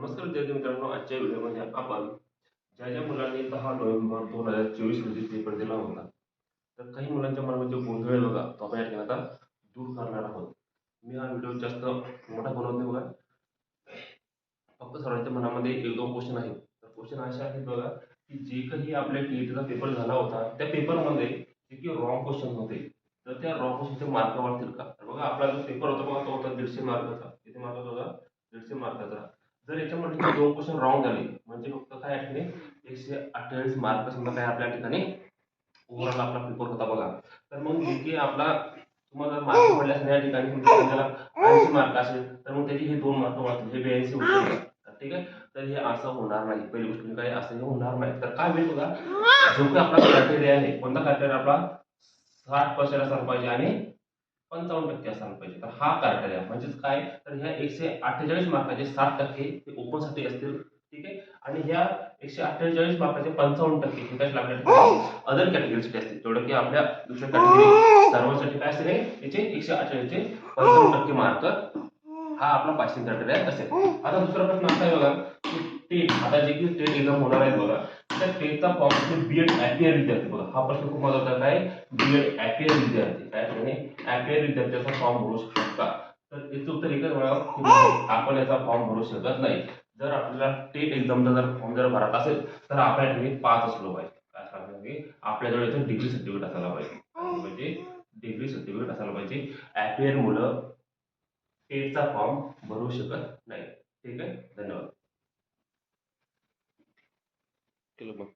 नमस्कार विद्यार्थी मित्रांनो आजच्या व्हिडिओमध्ये आपण ज्या ज्या मुलांनी दहा नोव्हेंबर दोन हजार चोवीस रोजी पेपर दिला होता तर काही मुलांच्या मनामध्ये गोंधळ आहे बघा तो आपण या ठिकाणी आता दूर करणार आहोत. मी हा व्हिडिओ जास्त मोठा बनवत नाही बघा. फक्त सर्वांच्या मनामध्ये एक दोन क्वेश्चन आहेत. तर क्वेश्चन असे आहेत बघा की जे काही आपल्या टीईटीचा पेपर झाला होता त्या पेपरमध्ये जे की रॉंग क्वेश्चन होते तर त्या रॉंग क्वेश्चनचे मार्क वाढतील का तर बघा आपला जो पेपर होता बघा तो होता दीडशे मार्काचा किती मार्काचा होता? दीडशे मार्काचा जर याच्यामध्ये दोन क्वेश्चन रॉंग झाले म्हणजे फक्त काय ठिकाणी एकशे अठ्ठेचाळीस मार्क समजा काय आपल्या ठिकाणी ओव्हरऑल आपला पेपर होता बघा. तर मग जे आपला तुम्हाला जर मार्क पडल्यास या ठिकाणी ऐंशी मार्क असेल तर मग त्याचे हे दोन मार्क वाढतील हे ब्याऐंशी होतील ठीक आहे? तर हे असं होणार नाही. पहिली गोष्ट म्हणजे काय? असं हे होणार नाही. तर काय होईल बघा? जो काही आपला क्रायटेरिया आहे कोणता क्रायटेरिया आपला? साठ पर्सेंट असायला पाहिजे आणि पंचावन्न टक्के असायला पाहिजे. तर हा क्रायटेरिया म्हणजेच काय? तर ह्या एकशे अठ्ठेचाळीस मार्काचे साठ टक्के हे ओपनसाठी असतील. ठीक आहे? आणि ह्या एकशे अठ्ठेचाळीस मार्काचे पंचावन्न टक्के हे काय आपल्या अदर कॅटेगरीसाठी असतील. जेवढं की आपल्या दुसऱ्या कॅटेगरी सर्वांसाठी काय असतील? याचे एकशे अठ्ठेचाळीसचे पंचावन्न टक्के मार्क हा आपला पासिंग क्रायटेरिया असेल आता दुसरा प्रश्न असा आहे बघा की टेट आता जे की टेट एक्झाम होणार आहे बघा त्या टेटचा फॉर्म बी एड ऍपियर विद्यार्थी बघा. हा प्रश्न खूप महत्त्वाचा काय बी एड ऍपियर विद्यार्थी. काय ठिकाणी ॲपियर विद्यार्थ्याचा फॉर्म भरू शकतात का? तर याचं उत्तर एकच मिळावं की नाही, आपण याचा फॉर्म भरू शकत नाही. जर आपल्याला टेट एक्झामचा जर फॉर्म जर भरायचा असेल तर आपल्या ठिकाणी पास असलो पाहिजे. आपल्याजवळ याचं डिग्री सर्टिफिकेट असायला पाहिजे. पाहिजे डिग्री सर्टिफिकेट असायला पाहिजे. ॲपियर मुलं टेटचा फॉर्म भरू शकत नाही. ठीक आहे? धन्यवाद. केलं मग